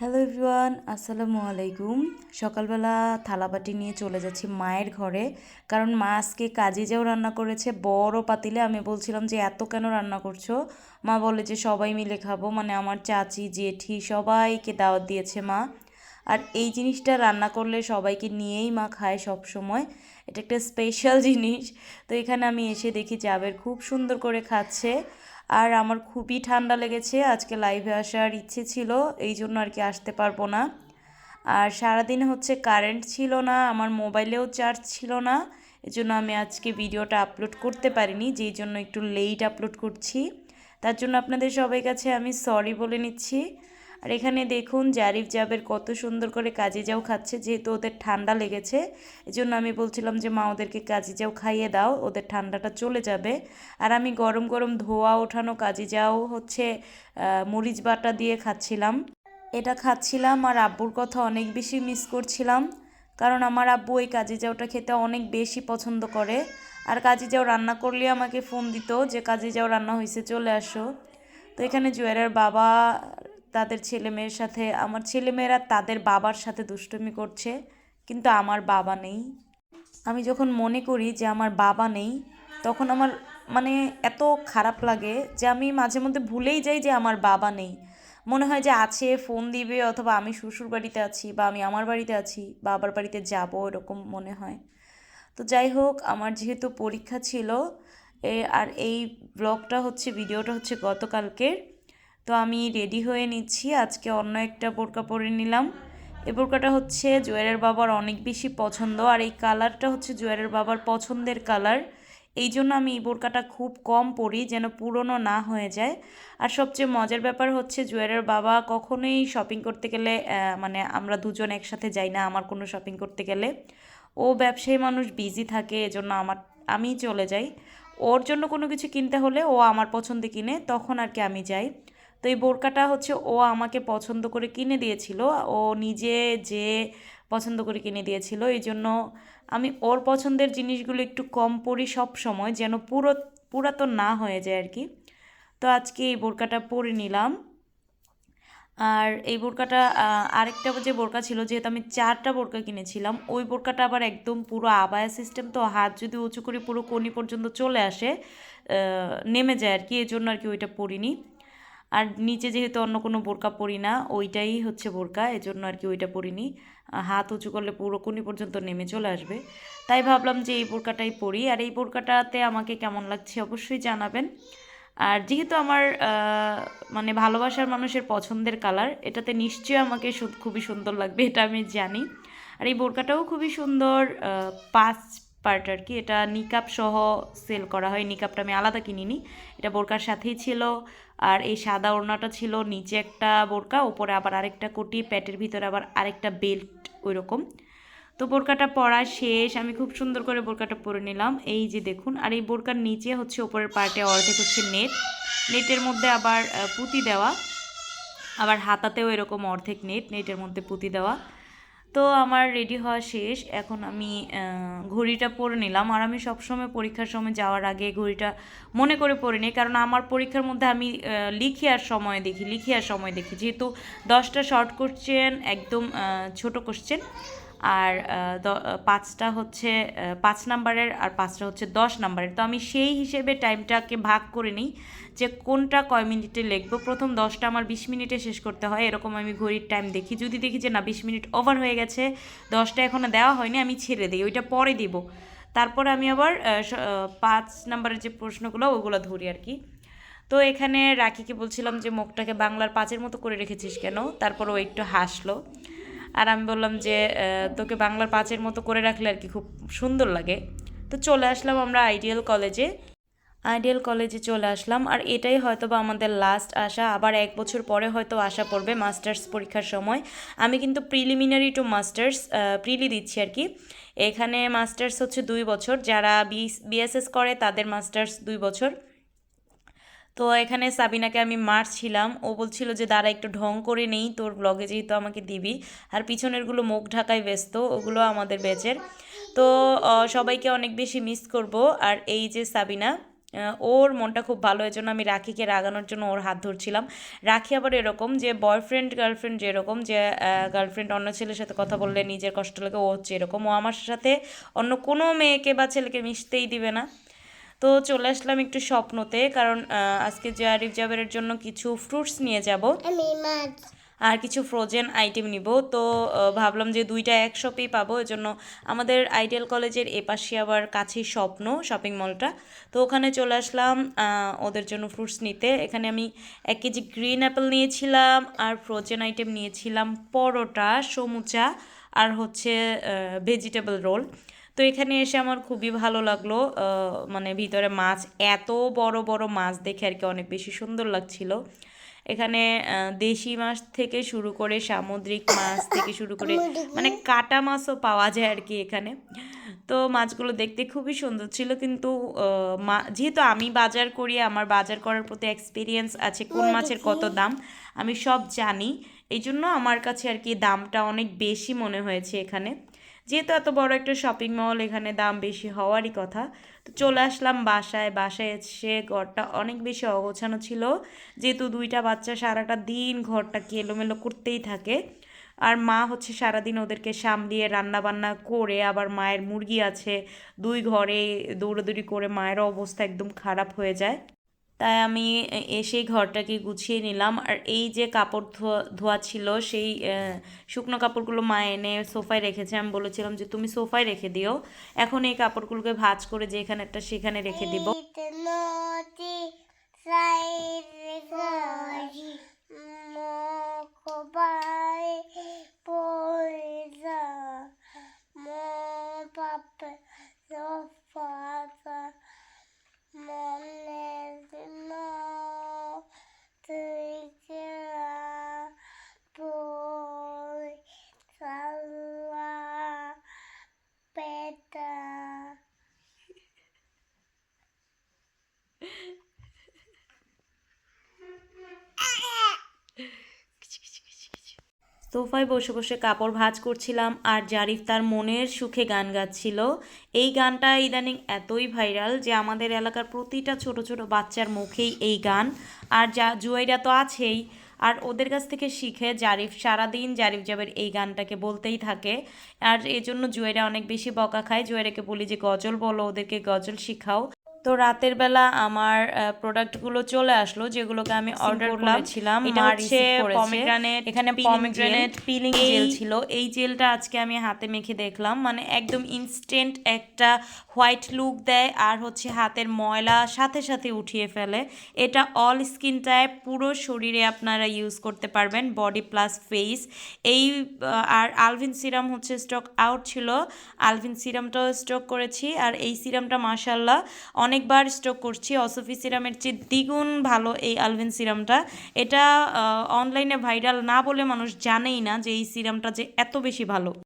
Hello everyone, আসসালামু আলাইকুম। সকালবেলা থালাবাটি নিয়ে চলে যাচ্ছি মায়ের ঘরে। কারণ মা আজকে কাজে যাও রান্না করেছে, বড় পাতিলে আমি বলছিলাম যে, এত কেন রান্না করছ? মা বলে যে, সবাই মিলে খাব। মানে আমার চাচি, জেঠি সবাইকে দাওয়াত দিয়েছে মা। আর এই জিনিসটা রান্না করলে সবাইকে নিয়েই মা খায় সব সময় এটা একটা স্পেশাল জিনিস। তো এখানে আমি এসে দেখি জাবের খুব সুন্দর করে খাচ্ছে। আর আমার খুবই ঠান্ডা লেগেছে, আজকে লাইভে আসার ইচ্ছে ছিল, এই জন্য আর কি আসতে পারব না। আর সারাদিন হচ্ছে কারেন্ট ছিল না, আমার মোবাইলেও চার্জ ছিল না, এজন্য আমি আজকে ভিডিওটা আপলোড করতে পারিনি, যেই জন্য একটু লেট আপলোড করছি। তার জন্য আপনাদের সবাই কাছে আমি সরি বলে নিচ্ছি। আর এখানে দেখুন, জারিফ জাবের কত সুন্দর করে কাজে যাও খাচ্ছে, যেহেতু ওদের ঠান্ডা লেগেছে, এজন্য আমি বলছিলাম যে, মা, ওদেরকে কাজে যাও খাইয়ে দাও, ওদের ঠান্ডাটা চলে যাবে। আর আমি গরম গরম ধোয়া ওঠানো কাজে যাও হচ্ছে মরিচ বাটা দিয়ে খাচ্ছিলাম। এটা খাচ্ছিলাম আর আব্বুর কথা অনেক বেশি মিস করছিলাম, কারণ আমার আব্বু ওই কাজে যাওটা খেতে অনেক বেশি পছন্দ করে। আর কাজে যাও রান্না করলে আমাকে ফোন দিত যে, কাজে যাও, রান্না হয়েছে চলে আসো। তো এখানে জুয়েলের বাবা তাদের ছেলে মেয়ের সাথে, আমার ছেলেমেয়েরা তাদের বাবার সাথে দুষ্টুমি করছে, কিন্তু আমার বাবা নেই। আমি যখন মনে করি যে আমার বাবা নেই, তখন আমার মানে এত খারাপ লাগে যে আমি মাঝে মধ্যে ভুলেই যাই যে আমার বাবা নেই। মনে হয় যে আছে, ফোন দিবে অথবা আমি শ্বশুর বাড়িতে আছি বা আমি আমার বাড়িতে আছি, বাবার বাড়িতে যাব এরকম মনে হয়। তো যাই হোক, আমার যেহেতু পরীক্ষা ছিল আর এই ব্লগটা হচ্ছে, ভিডিওটা হচ্ছে গতকালকের। তো আমি রেডি হয়ে নিচ্ছি। আজকে অন্য একটা বোরকা পরে নিলাম। এই বোরকাটা হচ্ছে জুয়েলের বাবার অনেক বেশি পছন্দ আর এই কালারটা হচ্ছে জুয়েলের বাবার পছন্দের কালার। এই জন্য আমি এই বোরকাটা খুব কম পরি যেন পুরনো না হয়ে যায়। আর সবচেয়ে মজার ব্যাপার হচ্ছে জুয়েলের বাবা কখনোই শপিং করতে গেলে মানে আমরা দুজন একসাথে যাই না আমার কোনো শপিং করতে গেলে। ও ব্যবসায়ী মানুষ বিজি থাকে, এজন্য আমার, আমি চলে যাই। ওর জন্য কোনো কিছু কিনতে হলে ও আমার পছন্দে কিনে, তখন আর কি আমি যাই। তো এই বোরকাটা হচ্ছে ও আমাকে পছন্দ করে কিনে দিয়েছিল। ও নিজে যে পছন্দ করে কিনে দিয়েছিল, এই জন্য আমি ওর পছন্দের জিনিসগুলো একটু কম পরি সব সময়, যেন পুরো, পুরাতন না হয়ে যায় আর কি তো আজকে এই বোরকাটা পরে নিলাম। আর এই বোরকাটা আরেকটা যে বোরকা ছিল, যেহেতু আমি চারটা বোরকা কিনেছিলাম, ওই বোরকাটা আবার একদম পুরো আবায়া সিস্টেম তো হাত যদি উঁচু করে পুরো কোনি পর্যন্ত চলে আসে নেমে যায় আর কি এই জন্য আর কি ওইটা পরিনি। আর নিচে যেহেতু অন্য কোনো বোরকা পরি না, ওইটাই হচ্ছে বোরকা, এজন্য আর কি ওইটা পরিনি। হাত উঁচু করলে পুরো কোনি পর্যন্ত নেমে চলে আসবে। তাই ভাবলাম যে এই বোরকাটাই পরি, আর এই বোরকাটাতে আমাকে কেমন লাগছে অবশ্যই জানাবেন। আর যেহেতু আমার মানে ভালোবাসার মানুষের পছন্দের কালার, এটাতে নিশ্চয়ই আমাকে খুবই সুন্দর লাগবে, এটা আমি জানি। আর এই বোরকাটাও খুবই সুন্দর পাঁচ পার্ট আর কি। এটা নিকাপ সহ সেল করা হয়। নিকাপটা আমি আলাদা কিনিনি। এটা বোরকার সাথেই ছিল। আর এই সাদা ওড়নাটা ছিল নিচে একটা বোরকা ওপরে আবার আরেকটা কোটি প্যাটের ভিতরে আবার আরেকটা বেল্ট ওই রকম তো বোরকাটা পরা শেষ। আমি খুব সুন্দর করে বোরকাটা পরে নিলাম। এই যে দেখুন, আর এই বোরকার নিচে হচ্ছে ওপরের পার্টে অর্ধেক হচ্ছে নেট নেটের মধ্যে আবার পুঁতি দেওয়া। আবার হাতাতেও এরকম অর্ধেক নেট নেটের মধ্যে পুঁতি দেওয়া। তো আমার রেডি হওয়া শেষ। এখন আমি ঘড়িটা পরে নিলাম। আর আমি সবসময় পরীক্ষার সময় যাওয়ার আগে ঘড়িটা মনে করে পরে নিই। কারণ আমার পরীক্ষার মধ্যে আমি লিখি আর সময় দেখি লিখি আর সময় দেখি। যেহেতু দশটা শর্ট কোশ্চেন একদম ছোট কোশ্চেন আর পাঁচটা হচ্ছে পাঁচ নাম্বারের আর পাঁচটা হচ্ছে দশ নাম্বারের। তো আমি সেই হিসেবে টাইমটাকে ভাগ করে নিই যে কোনটা কয় মিনিটে লিখব। প্রথম দশটা আমার বিশ মিনিটে শেষ করতে হয়, এরকম আমি ঘড়ির টাইম দেখি। যদি দেখি যে না, বিশ মিনিট ওভার হয়ে গেছে, দশটা এখনও দেওয়া হয়নি, আমি ছেড়ে দিই, ওইটা পরে দিব। তারপর আমি আবার পাঁচ নাম্বারের যে প্রশ্নগুলো, ওগুলো ধরি আর কি। তো এখানে রাখিকে বলছিলাম যে, মুখটাকে বাংলার পাঁচের মতো করে রেখেছিস কেন? তারপর ও একটু হাসলো। আর আমি বললাম যে তোকে বাংলার পাঁচের মতো করে রাখলে আর কি খুব সুন্দর লাগে। তো চলে আসলাম আমরা আইডিয়াল কলেজে আইডিয়াল কলেজে চলে আসলাম, আর এটাই হয়তো বা আমাদের লাস্ট আসা আবার এক বছর পরে হয়তো আসা পড়বে মাস্টার্স পরীক্ষার সময়। আমি কিন্তু প্রিলিমিনারি টু মাস্টার্স প্রিলি দিচ্ছি আর কি। এখানে মাস্টার্স হচ্ছে দুই বছর। যারা বিএসএস করে তাদের মাস্টার্স দুই বছর। তো এখানে সাবিনাকে আমি মারছিলাম। ও বলছিল যে, দাঁড়া, একটু ঢং করে নেই, তোর ব্লগে যেহেতু আমাকে দিবি। আর পিছনেরগুলো মুখ ঢাকায় ব্যস্ত, ওগুলো আমাদের ব্যাচের। তো সবাইকে অনেক বেশি মিস করব। আর এই যে সাবিনা ওর মনটা খুব ভালো। এই জন্য আমি রাখিকে রাগানোর জন্য ওর হাত ধরছিলাম। রাখি আবার এরকম যে বয়ফ্রেন্ড গার্লফ্রেন্ড যেরকম যে গার্লফ্রেন্ড অন্য ছেলের সাথে কথা বললে নিজের কষ্ট লাগে, ও হচ্ছে এরকম। ও আমার সাথে অন্য কোনো মেয়েকে বা ছেলেকে মিশতেই দিবে না। তো চলে আসলাম একটু স্বপ্নতে কারণ আজকে যে আরিফ জাবেরের জন্য কিছু ফ্রুটস নিয়ে যাব। আর কিছু ফ্রোজেন আইটেম নিব। তো ভাবলাম যে দুইটা এক শপেই পাবো এই জন্য আমাদের আইডিয়াল কলেজের এপাশে আবার কাছেই স্বপ্ন শপিং মলটা তো ওখানে চলে আসলাম ওদের জন্য ফ্রুটস নিতে। এখানে আমি এক কেজি গ্রিন অ্যাপেল নিয়েছিলাম আর ফ্রোজেন আইটেম নিয়েছিলাম পরোটা সমুচা আর হচ্ছে ভেজিটেবল রোল তো এখানে এসে আমার খুবই ভালো লাগল মানে ভিতরে মাছ এত বড় বড় মাছ দেখে আর কি অনেক বেশি সুন্দর লাগছিল। এখানে দেশি মাছ থেকে শুরু করে সামুদ্রিক মাছ থেকে শুরু করে মানে কাটা মাছও পাওয়া যায় আর কি এখানে। তো মাছগুলো দেখতে খুবই সুন্দর ছিল কিন্তু মা যেহেতু আমি বাজার করি আমার বাজার করার প্রতি এক্সপিরিয়েন্স আছে কোন মাছের কত দাম আমি সব জানি। এই জন্য আমার কাছে আর কি দামটা অনেক বেশি মনে হয়েছে এখানে। যেহেতু এত বড় একটা শপিং মল এখানে দাম বেশি হওয়ারই কথা, তো চলে আসলাম বাসায়। বাসায় এসে ঘরটা অনেক বেশি অগোছানো ছিল, যেহেতু দুইটা বাচ্চা সারাটা দিন ঘরটাকে এলোমেলো করতেই থাকে। আর মা হচ্ছে সারাদিন ওদেরকে সামলিয়ে রান্না বান্না করে, আবার মায়ের মুরগি আছে, দুই ঘরে দৌড়াদৌড়ি করে মায়েরও অবস্থা একদম খারাপ হয়ে যায়। তাই আমি এসে ঘরটাকে গুছিয়ে নিলাম। আর এই যে কাপড় ধোয়া ধোয়া ছিল, সেই শুকনো কাপড়গুলো মা এনে সোফায় রেখেছে। আমি বলেছিলাম যে, তুমি সোফায় রেখে দিও। এখন এই কাপড়গুলোকে ভাজ করে যেখানে একটা, সেখানে রেখে দিব। সোফায় বসে বসে কাপড় ভাঁজ করছিলাম আর জারিফ তার মনের সুখে গান গাচ্ছিল। এই গানটা ইদানিং এতই ভাইরাল যে আমাদের এলাকার প্রতিটা ছোট ছোট বাচ্চার মুখেই এই গান। আর যা জুয়াইরা তো আছেই। আর ওদের কাছ থেকে শিখে জারিফ সারাদিন জারিফ জাবের এই গানটাকে বলতেই থাকে। আর এই জন্য জুয়েরা অনেক বেশি বকা খায়। জুয়েরাকে বলি যে, গজল বলো, ওদেরকে গজল শিখাও। তো রাতের বেলা আমার প্রোডাক্টগুলো চলে আসলো যেগুলোকে আমি অর্ডার করেছিলাম। এটা হচ্ছে পমিগ্রানেট এখানে পমিগ্রানেট পিলিং জেল ছিল। এই জেলটা আজকে আমি হাতে মেখে দেখলাম। মানে একদম ইনস্ট্যান্ট একটা হোয়াইট লুক দেয় আর হচ্ছে হাতের ময়লা সাথে সাথে উঠিয়ে ফেলে। এটা অল স্কিন টাইপ পুরো শরীরে আপনারা ইউজ করতে পারবেন বডি প্লাস ফেস এই আর আলভিন সিরাম হচ্ছে স্টক আউট ছিল। আলভিন সিরামটাও স্টক করেছি। আর এই সিরামটা মাসাল্লাহ অনেকবার স্টক করছি, অসফি সিরামের চেয়ে দ্বিগুণ ভালো এই আলভিন সিরামটা। এটা অনলাইনে ভাইরাল না বলে মানুষ জানেই না যে এই সিরামটা যে এত বেশি ভালো।